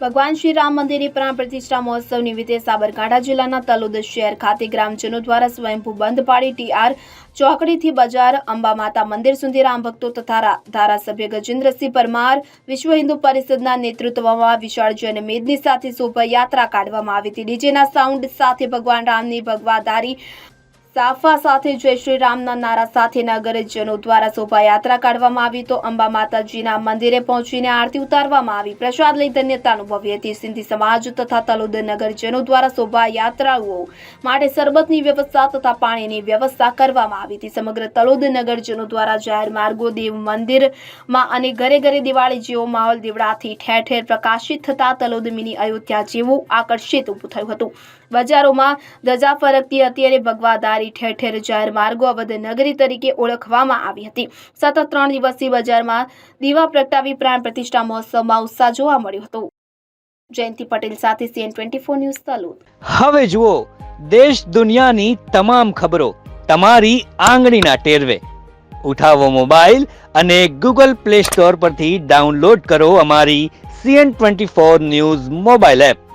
ભગવાન શ્રી રામ મંદિરની પ્રાણ પ્રતિષ્ઠા મહોત્સવ નિમિત્તે સાબરકાંઠા જિલ્લાના તલોદ શહેર ખાતે ગ્રામજનો દ્વારા સ્વયંભૂ બંધ પાડી ટીઆર ચોકડીથી બજાર અંબા માતા મંદિર સુધી રામ ભક્તો તથા ધારાસભ્ય ગજેન્દ્રસિંહ પરમાર, વિશ્વ હિન્દુ પરિષદના નેતૃત્વમાં વિશાળ જનમેદની સાથે શોભાયાત્રા કાઢવામાં આવી હતી. ડીજેના સાઉન્ડ સાથે ભગવાન રામની ભગવાદારી સાફા સાથે જય શ્રી રામના નારા સાથે નગરજનો દ્વારા શોભાયાત્રા કાઢવામાં આવી તો અંબા માતાજીના મંદિરે પહોંચીને આરતી ઉતારવામાં આવી. પ્રસાદ લઈ ધન્યતા અનુભવી હતી. સિંધી સમાજ તથા તલોદર નગરજનો દ્વારા શોભાયાત્રાઓ માટે શરબતની વ્યવસ્થા તથા પાણીની વ્યવસ્થા કરવામાં આવી હતી. સમગ્ર તલોદ નગરજનો દ્વારા જાહેર માર્ગો, દેવ મંદિરમાં અને ઘરે ઘરે દિવાળી જેવો માહોલ દીવડાથી ઠેર ઠેર પ્રકાશિત થતા તલોદ મિની અયોધ્યા જેવું આકર્ષિત ઊભું થયું હતું. બજારોમાં ધજા ફરકતી હતી અને ભગવાદારી ઠેર ઠેર જાહેર માર્ગો અવધ નગરી તરીકે ઓળખવામાં આવી હતી. સતત ત્રણ દિવસથી બજારમાં દીવા પ્રગટાવી પ્રાણ પ્રતિષ્ઠા મહોત્સવમાં ઉત્સાહ જોવા મળ્યો હતો. જયંતિ પટેલ સાથે CN twenty four news Talod. હવે જુઓ, દેશ દુનિયાની તમામ ખબરો તમારી આંગળીના ટેરવે. ઉઠાવો મોબાઈલ અને ગૂગલ પ્લે સ્ટોર પરથી ડાઉનલોડ કરો અમારી CN twenty four news mobile app.